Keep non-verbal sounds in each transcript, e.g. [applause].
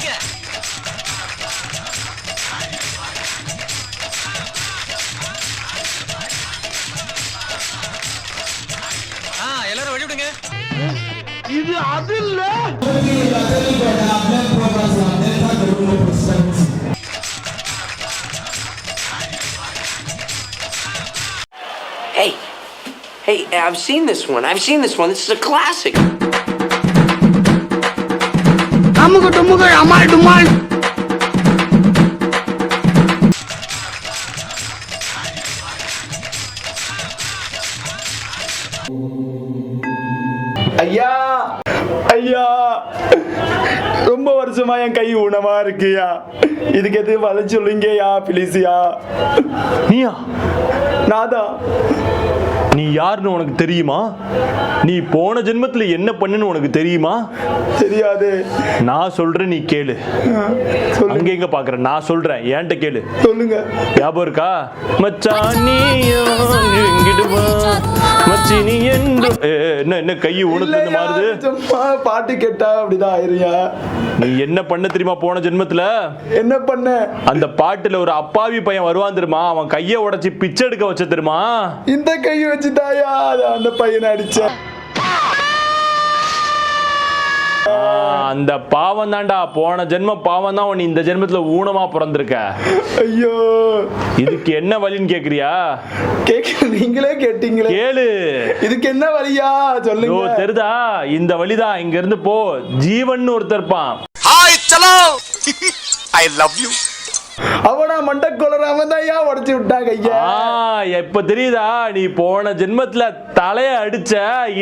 அடிக்க ஆ எல்லாரும் வழி விடுங்க Hey, hey, I've seen this one. I've seen this one. This is a classic. அமுகு டுமுகு அமால் டுமால். ஐயா ஐயா ரொம்ப வருஷமா என் கை ஊனமா இருக்குயா? இதுக்கு எது வள சொல்லுங்கயா ப்ளீஸ்யா நீயா? நாதான் நீ யாருன்னு உனக்கு தெரியுமா? நீ போன ஜென்மத்துல என்ன பண்ணுன்னு உனக்கு தெரியுமா? தெரியாது. நான் சொல்றேன் நீ கேளு. அங்க எங்க பாக்குற? நான் சொல்றேன் ஏன்ட்ட கேளு. சொல்லுங்க. ஞாபகம் இருக்கா? மச்சான் வா மச்சி நீ என்று ஏ, என்ன என்ன கை உனக்கு மாறுது? பாட்டு கேட்டா அப்படிதான் ஆயிருயா நீ என்ன பண்ண தெரியுமா போன ஜென்மத்துல? என்ன பண்ண? அந்த பாட்டுல ஒரு அப்பாவி பையன் வருவான் தெரியுமா? அவன் கைய உடைச்சு பிச்சை எடுக்க வச்ச தெரியுமா? இந்த கை அது அந்த பையனை அடிச்சேன். ஆ, அந்த பாவம் தான்டா போன ஜென்ம பாவம் தான் உன்னை இந்த ஜென்மத்துல ஊனமா பிறந்திருக்க. ஐயோ. இதுக்கு என்ன வழின்னு கேக்குறியா? கேட்க நீங்களே கேட்டீங்களே. கேளு. இதுக்கு என்ன வழியா? ஓ சொல்லுங்க தெரிதா? இந்த வழிதான் இங்க இருந்து போ. ஜீவன் ஒருத்தர் இருப்பான். ஹாய் சலோ ஐ லவ் யூ அவனா மண்டை கொலர் அவன் தான் ஐயா உடச்சு விட்டாங்க ஐயா. ஆ இப்ப தெரியுதா? நீ போன ஜென்மத்துல தலைய அடிச்ச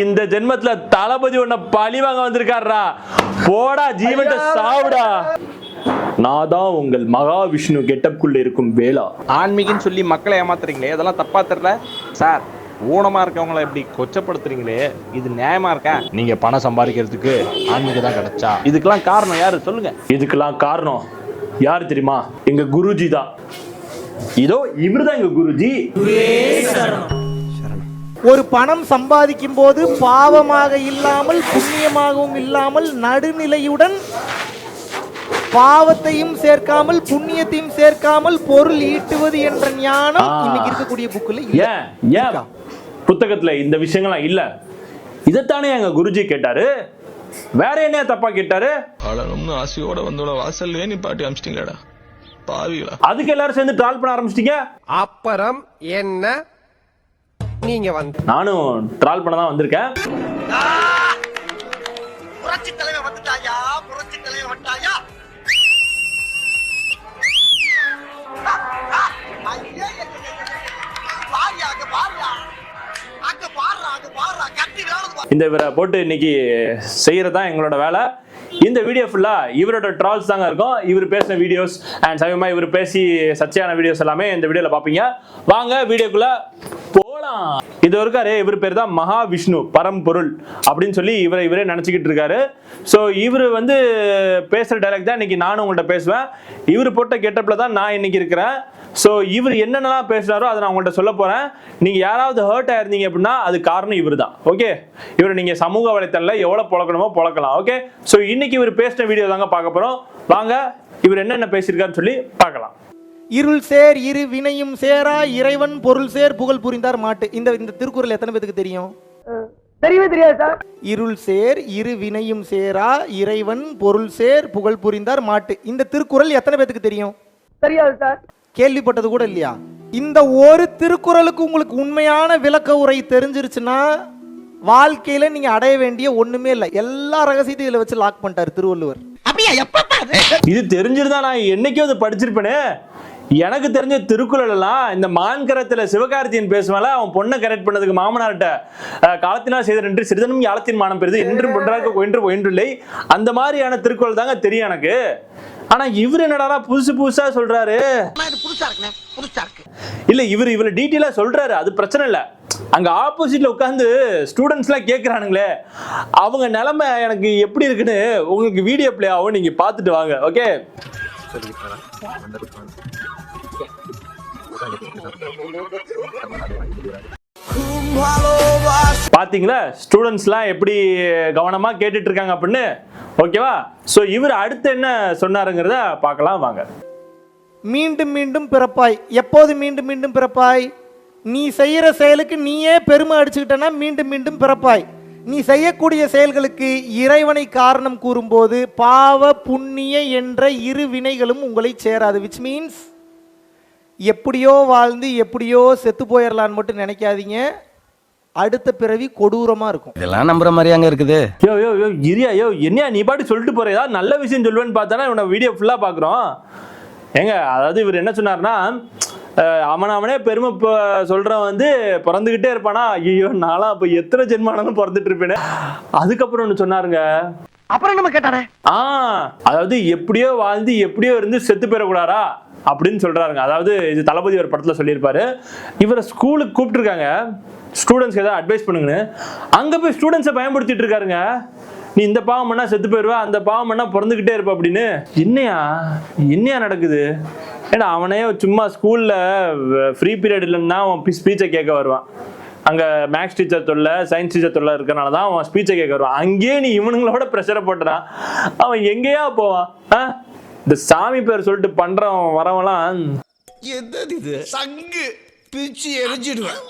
இந்த ஜென்மத்துல தளபதி உன்னை பழி வாங்க வந்திருக்காருடா. போடா ஜீவன்ட்ட ஐயா. சாவுடா. நான் தான் உங்கள் மகாவிஷ்ணு கெட்டப்குள்ள இருக்கும் வேளா. ஆன்மீகன்னு சொல்லி மக்களை ஏமாத்துறீங்களே அதெல்லாம் தப்பா தெரியல? சார் ஊனமா இருக்கவங்கள இப்படி கொச்சப்படுத்துறீங்களே இது நியாயமா இருக்கா? நீங்க பணம் சம்பாதிக்கிறதுக்கு ஆன்மீகம் தான் கிடைச்சா. இதுக்கெல்லாம் காரணம் யாரு? சொல்லுங்க. இதுக்கெல்லாம் காரணம் யார் தெரியுமா? எங்க குருஜி தான். இதோ இவர்தான் எங்க குருஜி. ஒரு பணம் சம்பாதிக்கும் போது பாவமாக இல்லாமல் புண்ணியமாகவும் இல்லாமல் நடுநிலையுடன் பாவத்தையும் சேர்க்காமல் புண்ணியத்தையும் சேர்க்காமல் பொருள் ஈட்டுவது என்ற ஞானம். இன்னைக்கு இருக்கக்கூடிய புக்கில் ஏன்? ஏன்? புத்தகத்துல இந்த விஷயங்கள்லாம் இல்ல. இதைத்தானே எங்க குருஜி கேட்டாரு? வேற என்ன தப்பா கேட்டாரு? வாழணும்னு ஆசையோட வந்தோட வாசல்லே நீ பாட்டி அமிச்சிட்டீங்களாடா? பாவிகளா? அதுக்கு எல்லாரும் சேர்ந்து ட்ரால் பண்ண ஆரம்பிச்சிட்டீங்க? அப்புறம் என்ன? நீங்க வந்து நானும் ட்ரால் பண்ண தான் வந்திருக்கேன். புரட்சி தலைவர் வந்துட்டாயா? புரட்சி தலைவர் வந்துட்டாயா? இந்த இவரை போட்டு இன்னைக்கு செய்யறது தான் எங்களோட வேலை. இந்த வீடியோ ஃபுல்லா இவரோட ட்ரால்ஸ் தாங்க இருக்கும். இவர் பேசின வீடியோஸ் அண்ட் சமயமா இவர் பேசி சர்ச்சையான வீடியோஸ் எல்லாமே இந்த வீடியோல பாப்பீங்க வாங்க வீடியோக்குள்ள போலாம். இது இருக்காரு இவர் பேர் தான் மகாவிஷ்ணு பரம்பொருள் அப்படின்னு சொல்லி இவரை இவரே நினைச்சுக்கிட்டு இருக்காரு. ஸோ இவர் வந்து பேசுற டைலாக் தான் இன்னைக்கு நானும் உங்கள்கிட்ட பேசுவேன். இவர் போட்ட கெட்டப்ல தான் நான் இன்னைக்கு இருக்கிறேன். ஸோ இவர் என்னென்னலாம் பேசுறாரோ அதை நான் உங்கள்கிட்ட சொல்ல போறேன். நீங்க யாராவது ஹர்ட் ஆயிருந்தீங்க அப்படின்னா அது காரணம் இவர் தான் ஓகே இவர் நீங்க சமூக வலைத்தளல எவ்வளவு பொழக்கணுமோ பொழக்கலாம் ஓகே ஸோ இன்னைக்கு இவர் பேசின வீடியோ தாங்க பார்க்க போறோம். வாங்க இவர் என்னென்ன பேசியிருக்காருன்னு சொல்லி பார்க்கலாம். இருள் சேர் இரு வினையும் சேரா இறைவன் பொருள் சேர் புகழ் புரிந்தார் மாட்டு. இந்த இந்த திருக்குறள் எத்தனை பேத்துக்கு தெரியும்? தெரியவே தெரியாது சார். இருள் சேர் இரு வினையும் சேரா இறைவன் பொருள் சேர் புகழ் புரிந்தார் மாட்டு. இந்த திருக்குறள் எத்தனை பேத்துக்கு தெரியும்? தெரியாது சார். கேள்விப்பட்டது கூட இல்லையா? இந்த ஒரு திருக்குறளுக்கு உங்களுக்கு உண்மையான விளக்க உரை தெரிஞ்சிருச்சுன்னா வாழ்க்கையில நீங்க அடைய வேண்டிய ஒண்ணுமே இல்லை. எல்லா ரகசியத்தையும் இதுல வச்சு லாக் பண்ணிட்டாரு திருவள்ளுவர். இது தெரிஞ்சிருந்தா நான் என்னைக்கோ அதை படிச்சிருப்பேனே. எனக்கு தெரிஞ்ச திருக்குறள் எல்லாம் இந்த மான்கரத்துல சிவகார்த்தியன் பேசுவால அவன் பொண்ணை கரெக்ட் பண்ணதுக்கு மாமனார்ட்ட அஹ், காலத்தினால் செய்த என்று சிறிதனும் யாழத்தின் மானம் பெறுது என்றும் பொன்றாக ஒன்று ஒன்றில்லை. அந்த மாதிரியான திருக்குறள் தாங்க தெரியும் எனக்கு. ஆனா இவர் என்னடா புதுசு புதுசா சொல்றாரு? இல்ல இவர் இவ்வளவு டீட்டெயிலா சொல்றாரு அது பிரச்சனை இல்ல. அங்க ஆப்போசிட்ல உட்காந்து ஸ்டூடெண்ட்ஸ் எல்லாம் கேக்குறானுங்களே. அவங்க நிலைமை எனக்கு எப்படி இருக்குன்னு உங்களுக்கு வீடியோ பிளே ஆகும் நீங்க பாத்துட்டு வாங்க ஓகே பாத்தீங்களா? ஸ்டூடெண்ட்ஸ்லாம் எப்படி கவனமா கேட்டுட்டு இருக்காங்க அப்படின்னு? ஓகேவா? ஸோ இவர் அடுத்து என்ன சொன்னாருங்கிறத பார்க்கலாம் வாங்க. மீண்டும் மீண்டும் பிறப்பாய். எப்போது மீண்டும் மீண்டும் பிறப்பாய்? நீ செய்யற செயலுக்கு நீயே பெருமை அடிச்சுக்கிட்டனா மீண்டும் மீண்டும் பிறப்பாய்? நீ செய்யக்கூடிய செயல்களுக்கு இறைவனை காரணம் கூறும்போது பாவ புண்ணிய என்ற இரு வினைகளும் உங்களை சேராது விச் மீன்ஸ் எப்படியோ வாழ்ந்து எப்படியோ செத்து போயிடலான்னு மட்டும் நினைக்காதீங்க. அடுத்த பிறவி கொடூரமாக இருக்கும். இதெல்லாம் நம்புற மாதிரியாங்க இருக்குது. யோ யோ யோ இரியா யோ என்னையா நீ பாட்டு சொல்லிட்டு போற? ஏதாவது நல்ல விஷயம் சொல்லுவேன்னு பார்த்தானா? இவனை வீடியோ ஃபுல்லாக பார்க்குறோம். ஏங்க அதாவது இவர் என்ன சொன்னார்னா அவன் அவனே பெருமை சொல்றவன் வந்து பிறந்துகிட்டே இருப்பானா? ஐயோ நான்லாம் அப்போ எத்தனை ஜென்மானாலும் பிறந்துட்டு இருப்பேனே. அதுக்கப்புறம் ஒன்று சொன்னாருங்க. அப்புறம் நம்ம கேட்டானே ஆ அதாவது எப்படியோ வாழ்ந்து எப்படியோ இருந்து செத்து போயிடக்கூடாதா? அப்படின்னு சொல்றாருங்க. அதாவது இது தளபதி ஒரு படத்துல சொல்லியிருப்பாரு. இவரை ஸ்கூலுக்கு கூப்பிட்டுருக்காங்க. ஸ்டூடெண்ட்ஸ்க்கு ஏதாவது அட்வைஸ் பண்ணுங்கன்னு. அங்க போய் ஸ்டூடெண்ட்ஸை பயன்படுத்திட்டு இருக்காருங்க. நீ இந்த பாவம் பண்ணா செத்து போயிருவ அந்த பாவம் பண்ணா பிறந்துகிட்டே இருப்ப அப்படின்னு. என்னையா? என்னையா நடக்குது? ஏன்னா அவனே சும்மா ஸ்கூல்ல ஃப்ரீ பீரியட் இல்லைன்னா அவன் ஸ்பீச்சை கேட்க வருவான். அங்க மேக்ஸ் டீச்சர் தொல்லை சயின்ஸ் டீச்சர் தொல்லை இருக்கனால தான் அவன் ஸ்பீச்சை கேட்க வருவான். அங்கேயே நீ இவனுங்களோட ப்ரெஷரை போட்டுறான். அவன் எங்கேயா போவான்? ஆ? இந்த சாமி பேர் சொல்லிட்டு பண்றவன் வரவன்லாம் என்னது இது? சங்கு. பிச்சு எரிஞ்சிடுவேன்.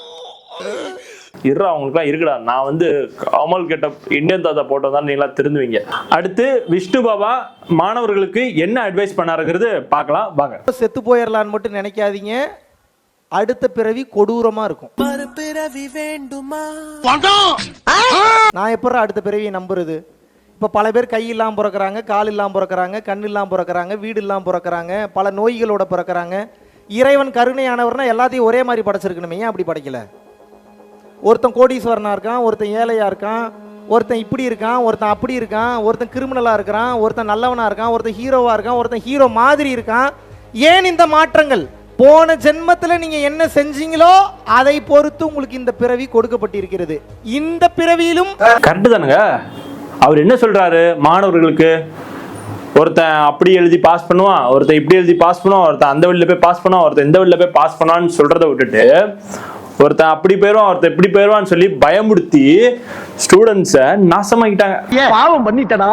இருறா அவங்களுக்குலாம் இருக்குடா. நான் வந்து கமல் கெட்ட இந்தியன் தாத்தா போட்டதான் நீங்களா திருந்துவீங்க. அடுத்து விஷ்ணு பாபா மாணவர்களுக்கு என்ன அட்வைஸ் பண்ணாருங்கிறது பார்க்கலாம். வாங்க. செத்து போயிடலான்னு மட்டும் நினைக்காதீங்க. அடுத்த பிறவி கொடூரமாக இருக்கும். நான் எப்போ அடுத்த பிறவியை நம்புறது? இப்போ பல பேர் கை இல்லாமல் பிறக்கறாங்க கால் இல்லாமல் பிறக்கறாங்க கண் இல்லாமல் பிறக்கறாங்க வீடு இல்லாமல் பிறக்கறாங்க பல நோய்களோட பிறக்கறாங்க. இறைவன் கருணையானவர்னா எல்லாத்தையும் ஒரே மாதிரி படைச்சிருக்கணுமே ஏன் அப்படி படைக்கல? ஒருத்தன் கோடீஸ்வரனா இருக்கான் ஒருத்தன் ஏழையா இருக்கான் ஒருத்தன் இப்படி இருக்கான் ஒருத்தன் அப்படி இருக்கான் ஒருத்தன் கிரிமினலா இருக்கான் ஒருத்தன் நல்லவனா இருக்கான் ஒருத்தன் ஹீரோவா இருக்கான் ஒருத்தன் ஹீரோ மாதிரி இருக்கான். ஏன் இந்த மாற்றங்கள்? போன ஜென்மத்துல நீங்க என்ன செஞ்சீங்களோ அதை பொறுத்து உங்களுக்கு இந்த பிறவி கொடுக்கப்பட்டிருக்கிறது. இந்த பிறவியிலும் கரெக்டு தானுங்க. அவர் என்ன சொல்றாரு? மாணவர்களுக்கு ஒருத்தன் அப்படி எழுதி பாஸ் பண்ணுவான் ஒருத்தன் இப்படி எழுதி பாஸ் பண்ணுவான் ஒருத்தன் அந்த வழியில் போய் பாஸ் பண்ணுவான் ஒருத்தன் இந்த வழியில் போய் பாஸ் பண்ணுவான்னு சொல்றதை விட்டுட்டு ஒருத்தன் அப்படி போயிடுவான் ஒருத்தன் இப்படி போயிடுவான்னு சொல்லி பயமுறுத்தி ஸ்டூடெண்ட்ஸை நாசமாக்கிட்டாங்க. பாவம் பண்ணிட்டடா.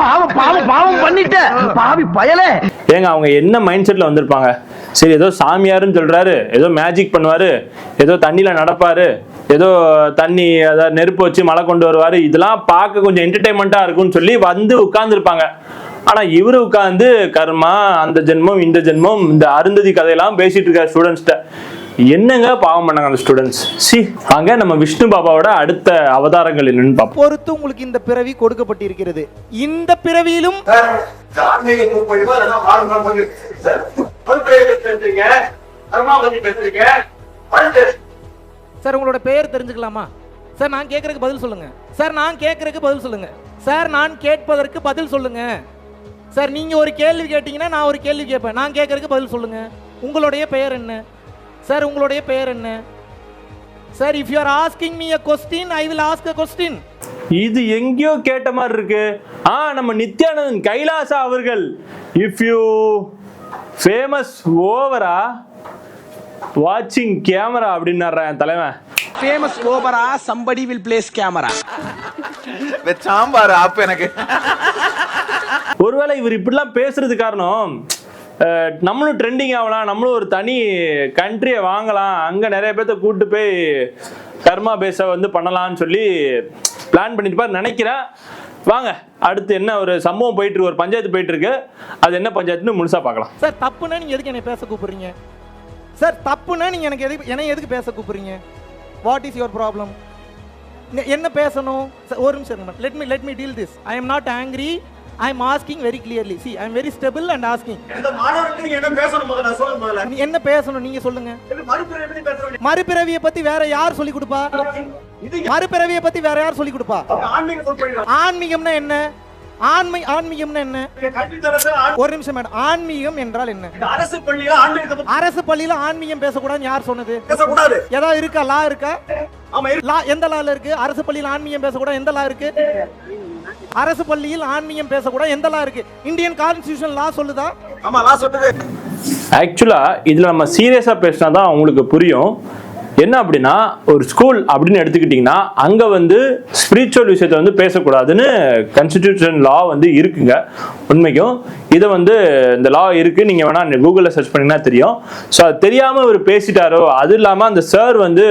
பாவம் பாவம் பாவம் பண்ணிட்ட பாவி பயலே. ஏங்க அவங்க என்ன மைண்ட் செட்ல வந்திருப்பாங்க? சரி ஏதோ சாமியாருன்னு சொல்றாரு ஏதோ மேஜிக் பண்ணுவாரு ஏதோ தண்ணியில நடப்பாரு ஏதோ தண்ணி அதாவது நெருப்பு வச்சு மழை கொண்டு வருவாரு இதெல்லாம் பார்க்க கொஞ்சம் என்டர்டைன்மெண்ட்டா இருக்கும்னு சொல்லி வந்து உட்கார்ந்துருப்பாங்க. ஆனா இவரு உட்கார்ந்து கர்மா அந்த ஜென்மம் இந்த ஜென்மம் இந்த அருந்ததி கதையெல்லாம் பேசிட்டு இருக்காரு ஸ்டூடெண்ட்ஸ்கிட்ட என்னங்க பாவம் பண்ணாங்க அந்த ஸ்டூடெண்ட்ஸ் சி வாங்க நம்ம விஷ்ணு பாபாவோட அடுத்த அவதாரங்கள் என்னன்னு பார்ப்போம் பொறுத்து உங்களுக்கு இந்த பிறவி கொடுக்கப்பட்டிருக்கிறது. இந்த பிறவியிலும் சார் உங்களோட பெயர் தெரிஞ்சுக்கலாமா? சார் நான் கேட்கறதுக்கு பதில் சொல்லுங்க. சார் நான் கேட்கறதுக்கு பதில் சொல்லுங்க. சார் நான் கேட்பதற்கு பதில் சொல்லுங்க. சார் நீங்க ஒரு கேள்வி கேட்டீங்கன்னா நான் ஒரு கேள்வி கேட்பேன். நான் கேட்கறதுக்கு பதில் சொல்லுங்க. உங்களுடைய பெயர் என்ன? சார் உங்களுடைய பெயர் என்ன? Sir if you are asking me a question I will ask a question இது எங்கேயோ கேட்ட மாதிரி இருக்கு. ஆ நம்ம நித்யானந்தன் கைலாசா அவர்கள். இஃப் யூ ஃபேமஸ் ஓவரா வாட்சிங் கேமரா அப்படின்னாரு என் தலைவன்? Famous opera somebody will place camera sambar ஆப்பு எனக்கு. ஒருவேளை இவர் இப்படிலாம் பேசுறது காரணம். நம்மளும் ட்ரெண்டிங் ஆகலாம் நம்மளும் ஒரு தனி கண்ட்ரியை வாங்கலாம் அங்கே நிறைய பேர்த்த கூட்டு போய் கர்மா பேஸை வந்து பண்ணலாம்னு சொல்லி பிளான் பண்ணிட்டு நினைக்கிறேன். வாங்க அடுத்து என்ன ஒரு சம்பவம் போயிட்டு இருக்கு ஒரு பஞ்சாயத்து போயிட்டு இருக்கு. அது என்ன பஞ்சாயத்துன்னு முழுசா பார்க்கலாம். சார் தப்புனா நீங்க எதுக்கு என்னை பேச கூப்பிடுறீங்க? சார் தப்புன்னா நீங்க எனக்கு எதுக்கு என்னை எதுக்கு பேச கூப்பிடுறீங்க? வாட் இஸ் யுவர் ப்ராப்ளம் என்ன பேசணும்? ஒரு நிமிஷம் let me let me deal this I am not angry I am asking very clearly see I am very stable and asking என்ன பேசணும் நீங்க சொல்லுங்க. மறுபிறவியை பத்தி வேற யார் சொல்லி கொடுப்பா? மறுபிறவியை பத்தி வேற யார் சொல்லி கொடுப்பா? ஆன்மீகம்னா என்ன? ஆன்மை ஆன்மீகம்னா என்ன? ஒரு நிமிஷம் மேடம். ஆன்மீகம் என்றால் என்ன? அரசு பள்ளியில அரசு பள்ளியில ஆன்மீகம் பேசக்கூடாதுன்னு யார் சொன்னது? பேசக்கூடாது. ஏதாவது இருக்கா? லா இருக்கா? ஆமா. லா எந்த லால இருக்கு? அரசு பள்ளியில் ஆன்மீகம் பேசக்கூடாது. எந்த லா இருக்கு? அரசு பள்ளியில் ஆன்மீகம் பேசக்கூடாது. எந்த லா இருக்கு? இந்தியன் கான்ஸ்டிடியூஷன் லா சொல்லுதா? ஆமா நான் சொன்னது ஆக்சுவலா இதுல நம்ம சீரியஸா பேசினா தான் உங்களுக்கு புரியும். என்ன அப்படின்னா ஒரு ஸ்கூல் அப்படின்னு எடுத்துக்கிட்டிங்கன்னா அங்கே வந்து ஸ்பிரிச்சுவல் விஷயத்தை வந்து பேசக்கூடாதுன்னு கான்ஸ்டிடியூஷன் லா வந்து இருக்குங்க. உண்மைக்கும் இதை வந்து இந்த லா இருக்கு. நீங்கள் வேணா கூகுளில் சர்ச் பண்ணிங்கன்னா தெரியும். ஸோ அது தெரியாமல் இவர் பேசிட்டாரோ அது இல்லாமல் அந்த சார் வந்து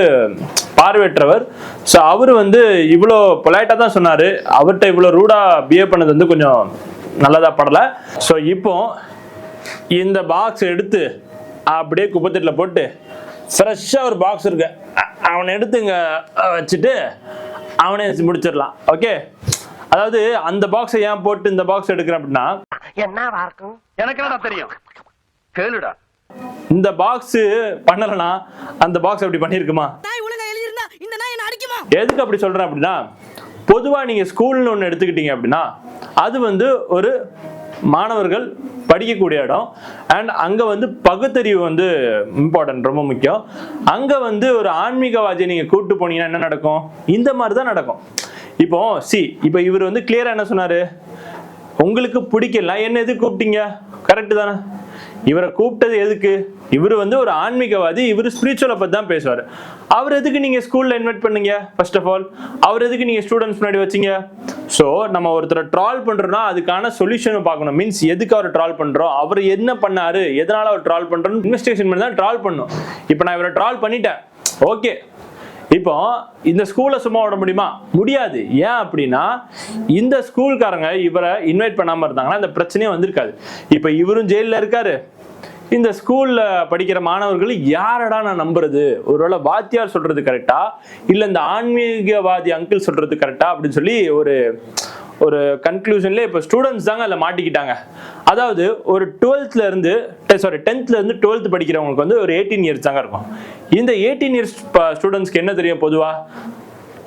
பார்வையற்றவர். ஸோ அவர் வந்து இவ்வளோ பொலைட்டாக தான் சொன்னார். அவர்கிட்ட இவ்வளோ ரூடாக பிஹேவ் பண்ணது வந்து கொஞ்சம் நல்லதா படலை. ஸோ இப்போ இந்த பாக்ஸ் எடுத்து அப்படியே குப்பத்தட்டில் போட்டு ஃப்ரெஷ்ஷாக ஒரு பாக்ஸ் இருக்கு. அவனை எடுத்து இங்கே வச்சுட்டு அவனே வச்சு முடிச்சிடலாம். ஓகே அதாவது அந்த பாக்ஸை ஏன் போட்டு இந்த பாக்ஸ் எடுக்கிறேன் அப்படின்னா எனக்கு என்னடா தெரியும்? கேளுடா. இந்த பாக்ஸ் பண்ணலைன்னா அந்த பாக்ஸ் அப்படி பண்ணியிருக்குமா? எதுக்கு அப்படி சொல்றேன் அப்படின்னா பொதுவா நீங்க ஸ்கூல்னு ஒன்று எடுத்துக்கிட்டீங்க அப்படின்னா அது வந்து ஒரு மாணவர்கள் படிக்கக்கூடிய இடம். அண்ட் அங்கே வந்து பகுத்தறிவு வந்து இம்பார்ட்டன்ட் ரொம்ப முக்கியம். அங்கே வந்து ஒரு ஆன்மீகவாதியை நீங்கள் கூப்பிட்டு போனீங்கன்னா என்ன நடக்கும்? இந்த மாதிரி தான் நடக்கும். இப்போ சி இப்போ இவர் வந்து கிளியராக என்ன சொன்னார்? உங்களுக்கு பிடிக்கல என்ன எது கூப்பிட்டீங்க? கரெக்டு தானே? இவரை கூப்பிட்டது எதுக்கு? இவர் வந்து ஒரு ஆன்மீகவாதி இவர் ஸ்பிரிச்சுவலை பற்றி தான் பேசுவார். அவர் எதுக்கு நீங்கள் ஸ்கூலில் இன்வைட் பண்ணீங்க ஃபர்ஸ்ட் ஆஃப் ஆல் அவர் எதுக்கு நீங்கள் ஸ்டூடெண்ட்ஸ் முன்னாடி வச்சீங்க? ஸோ நம்ம ஒருத்தரை ட்ரால் பண்ணுறோன்னா அதுக்கான சொல்யூஷனை பார்க்கணும். மீன்ஸ் எதுக்கு அவர் ட்ரால் பண்ணுறோம் அவர் என்ன பண்ணார்? எதனால் அவர் ட்ரால் பண்ணுறோன்னு இன்வெஸ்டிகேஷன் பண்ணி தான் ட்ரால் பண்ணும். இப்போ நான் இவரை ட்ரால் பண்ணிட்டேன். ஓகே இப்போ இந்த ஸ்கூலை சும்மா விட முடியுமா? முடியாது. ஏன் அப்படின்னா இந்த ஸ்கூல்காரங்க இவரை இன்வைட் பண்ணாமல் இருந்தாங்கன்னா இந்த பிரச்சனையே வந்திருக்காது. இப்போ இவரும் ஜெயிலில் இருக்காரு. இந்த ஸ்கூல்ல படிக்கிற மாணவர்கள் யாரடா நான் நம்புறது? ஒருவேளை வாத்தியார் சொல்றது கரெக்டா இல்ல இந்த ஆன்மீகவாதி அங்கிள் சொல்றது கரெக்டா அப்படின்னு சொல்லி ஒரு ஒரு கன்க்ளூஷன்ல இப்போ ஸ்டூடெண்ட்ஸ் தாங்க அதில் மாட்டிக்கிட்டாங்க. அதாவது ஒரு டுவெல்த்ல இருந்து சாரி டென்த்ல இருந்து டுவெல்த் படிக்கிறவங்களுக்கு வந்து ஒரு எயிட்டீன் இயர்ஸ் தாங்க இருக்கும். இந்த எயிட்டீன் இயர்ஸ் ஸ்டூடெண்ட்ஸ்க்கு என்ன தெரியும் பொதுவா?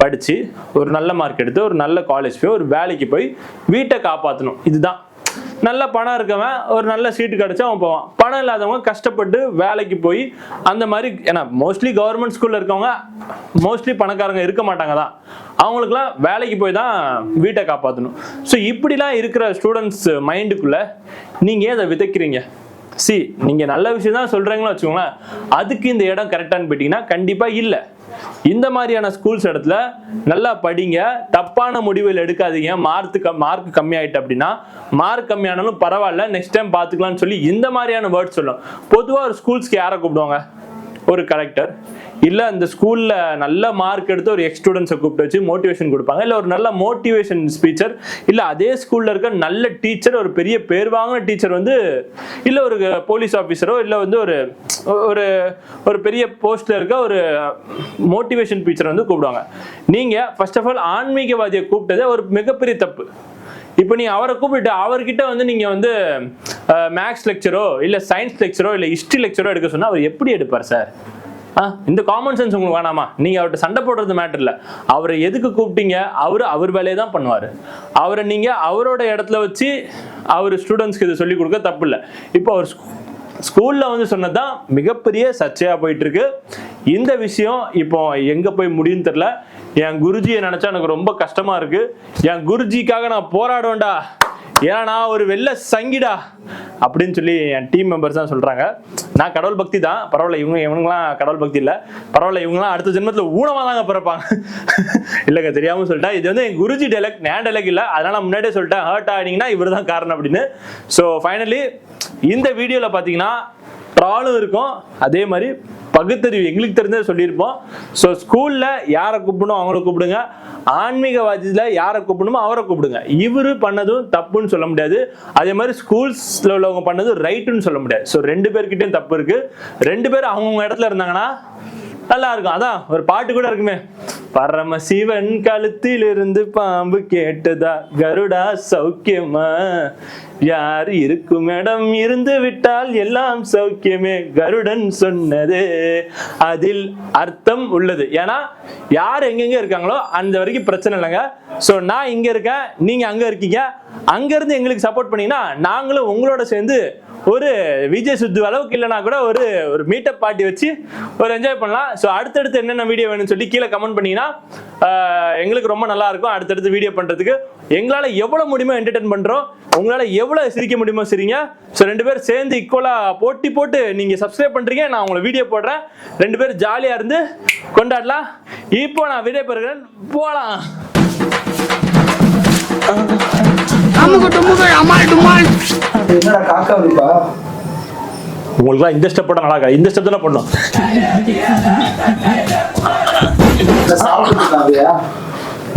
படிச்சு ஒரு நல்ல மார்க் எடுத்து ஒரு நல்ல காலேஜ் போய் ஒரு வேலைக்கு போய் வீட்டை காப்பாற்றணும் இதுதான். நல்ல பணம் இருக்கவன் ஒரு நல்ல சீட்டு கிடைச்சா அவன் போவான். பணம் இல்லாதவங்க கஷ்டப்பட்டு வேலைக்கு போய் அந்த மாதிரி ஏன்னா மோஸ்ட்லி கவர்மெண்ட் ஸ்கூலில் இருக்கவங்க மோஸ்ட்லி பணக்காரங்க இருக்க மாட்டாங்க தான். அவங்களுக்குலாம் வேலைக்கு போய் தான் வீட்டை காப்பாற்றணும் ஸோ இப்படிலாம் இருக்கிற ஸ்டூடெண்ட்ஸ் மைண்டுக்குள்ளே நீங்கள் ஏன் அதை விதைக்கிறீங்க? சி நீங்கள் நல்ல விஷயம் தான் சொல்கிறீங்களோ வச்சுக்கோங்களேன். அதுக்கு இந்த இடம் கரெக்டான்னு போயிட்டீங்கன்னா கண்டிப்பாக இல்லை. இந்த மாதிரியான ஸ்கூல்ஸ் இடத்துல நல்லா படிங்க. தப்பான முடிவுகள் எடுக்காதீங்க. மார்க் மார்க் கம்மி ஆயிட்டு அப்படின்னா மார்க் கம்மியானாலும் பரவாயில்ல நெக்ஸ்ட் டைம் பார்த்துக்கலாம்னு சொல்லி இந்த மாதிரியான வேர்ட்ஸ் சொல்லும். பொதுவாக ஒரு ஸ்கூல்ஸ்க்கு யாரை கூப்பிடுவாங்க? ஒரு கலெக்டர் இல்லை அந்த ஸ்கூலில் நல்ல மார்க் எடுத்து ஒரு எக்ஸ் ஸ்டூடெண்ட்ஸை கூப்பிட்டு வச்சு மோட்டிவேஷன் கொடுப்பாங்க. இல்லை ஒரு நல்ல மோட்டிவேஷன் ஸ்பீச்சர் இல்லை அதே ஸ்கூலில் இருக்க நல்ல டீச்சர் ஒரு பெரிய பேர் வாங்கின டீச்சர் வந்து இல்லை ஒரு போலீஸ் ஆஃபீஸரோ இல்லை வந்து ஒரு ஒரு ஒரு பெரிய போஸ்ட்டில் இருக்க ஒரு மோட்டிவேஷன் டீச்சர் வந்து கூப்பிடுவாங்க. நீங்கள் ஃபர்ஸ்ட் ஆஃப் ஆல் ஆன்மீகவாதியை கூப்பிட்டதே ஒரு மிகப்பெரிய தப்பு. இப்போ நீ அவரை கூப்பிட்டு அவர்கிட்ட வந்து நீங்கள் வந்து மேக்ஸ் லெக்சரோ இல்லை சயின்ஸ் லெக்சரோ இல்லை ஹிஸ்ட்ரி லெக்சரோ எடுக்க சொன்னால் அவர் எப்படி எடுப்பார் சார் இந்த காமன் சென்ஸ் உங்களுக்கு வேணாமா? நீங்க அவர்கிட்ட சண்டை போடுறது மேட்டர் இல்ல. அவரை எதுக்கு கூப்பிட்டீங்க? அவரு அவர் வேலையை தான் பண்ணுவாரு. அவரை நீங்க அவரோட இடத்துல வச்சு அவர் ஸ்டூடெண்ட்ஸ்க்கு இதை சொல்லி கொடுக்க தப்பு இல்லை இப்போ அவர் ஸ்கூல்ல வந்து சொன்னதுதான் மிகப்பெரிய சர்ச்சையா போயிட்டு இருக்கு இந்த விஷயம் இப்போ எங்க போய் முடியும்னு தெரியல. என் குருஜியை நினைச்சா எனக்கு ரொம்ப கஷ்டமா இருக்கு. என் குருஜிக்காக நான் போராடுவேன்டா. ஏன்னா நான் ஒரு வெள்ள சங்கிடா அப்படின்னு சொல்லி என் டீம் மெம்பர்ஸ் தான் சொல்றாங்க. நான் கடவுள் பக்தி தான். பரவாயில்ல இவங்க இவங்கலாம் கடவுள் பக்தி இல்லை. பரவாயில்ல இவங்கலாம் அடுத்த ஜென்மத்தில் ஊனமாக தாங்க பிறப்பாங்க. [laughs] இல்லைங்க தெரியாமல் சொல்லிட்டேன். இது வந்து என் குருஜி டெலக் நேன் டெலக் இல்லை. அதனால முன்னாடியே சொல்லிட்டேன். ஹர்ட் ஆகினீங்கன்னா இவர் தான் காரணம் அப்படின்னு. ஸோ ஃபைனலி இந்த வீடியோவில் பார்த்தீங்கன்னா ட்ராலும் இருக்கும். அதே மாதிரி பகுத்தறிவு எங்களுக்கு தெரிஞ்சதை சொல்லியிருப்போம். ஸோ ஸ்கூலில் யாரை கூப்பிடணும் அவங்கள கூப்பிடுங்க. ஆன்மீகவாதியில யாரை கூப்பிடணுமோ அவரை கூப்பிடுங்க. இவரு பண்ணதும் தப்புன்னு சொல்ல முடியாது. அதே மாதிரி ஸ்கூல்ஸில் உள்ளவங்க பண்ணதும் ரைட்டுன்னு சொல்ல முடியாது. ஸோ ரெண்டு பேர்கிட்டையும் தப்பு இருக்குது ரெண்டு பேரும் அவங்கவுங்க இடத்துல இருந்தாங்கன்னா நல்லா இருக்கும். அதான் ஒரு பாட்டு கூட இருக்குமே. பரமசிவன் கழுத்தில் இருந்து பாம்பு கேட்டதா? கருடா சௌக்கியமா? யார் இருக்கும் இடம் இருந்து விட்டால் எல்லாம் சௌக்கியமே. கருடன் சொன்னது அதில் அர்த்தம் உள்ளது. ஏன்னா யார் எங்கெங்க இருக்காங்களோ அந்த வரைக்கும் பிரச்சனை இல்லைங்க. ஸோ நான் இங்க இருக்கேன் நீங்க அங்க இருக்கீங்க. அங்க இருந்து எங்களுக்கு சப்போர்ட் பண்ணீங்கன்னா நாங்களும் உங்களோட சேர்ந்து ஒரு விஜய் சுத்து அளவுக்கு இல்லைனா கூட ஒரு ஒரு மீட்டப் பார்ட்டி வச்சு ஒரு என்ஜாய் பண்ணலாம். ஸோ அடுத்தடுத்து என்னென்ன வீடியோ வேணும்னு சொல்லி கீழே கமெண்ட் பண்ணீங்கன்னா எங்களுக்கு ரொம்ப நல்லா இருக்கும் அடுத்தடுத்து வீடியோ பண்ணுறதுக்கு எங்களால் எவ்வளோ முடியுமோ என்டர்டைன் பண்ணுறோம் உங்களால் எவ்வளோ சிரிக்க முடியுமோ சிரிங்க. ஸோ ரெண்டு பேரும் சேர்ந்து ஈக்குவலாக போட்டி போட்டு நீங்கள் சப்ஸ்கிரைப் பண்ணுறீங்க நான் உங்களை வீடியோ போடுறேன். ரெண்டு பேரும் ஜாலியாக இருந்து கொண்டாடலாம். இப்போ நான் வீடியோ பெறுகிறேன் போலாம் என்னடா காக்கா இருப்பா உங்களுக்குலாம் இந்த ஸ்டெப் போட நல்லா இந்த ஸ்டெப் தானே பண்ணும்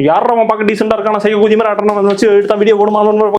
யாரும் பார்க்க டீசெண்டா இருக்கான? சைக்கோ குதி மாதிரி ஆட்டணும் வச்சு எடுத்தா வீடியோ போடுமா?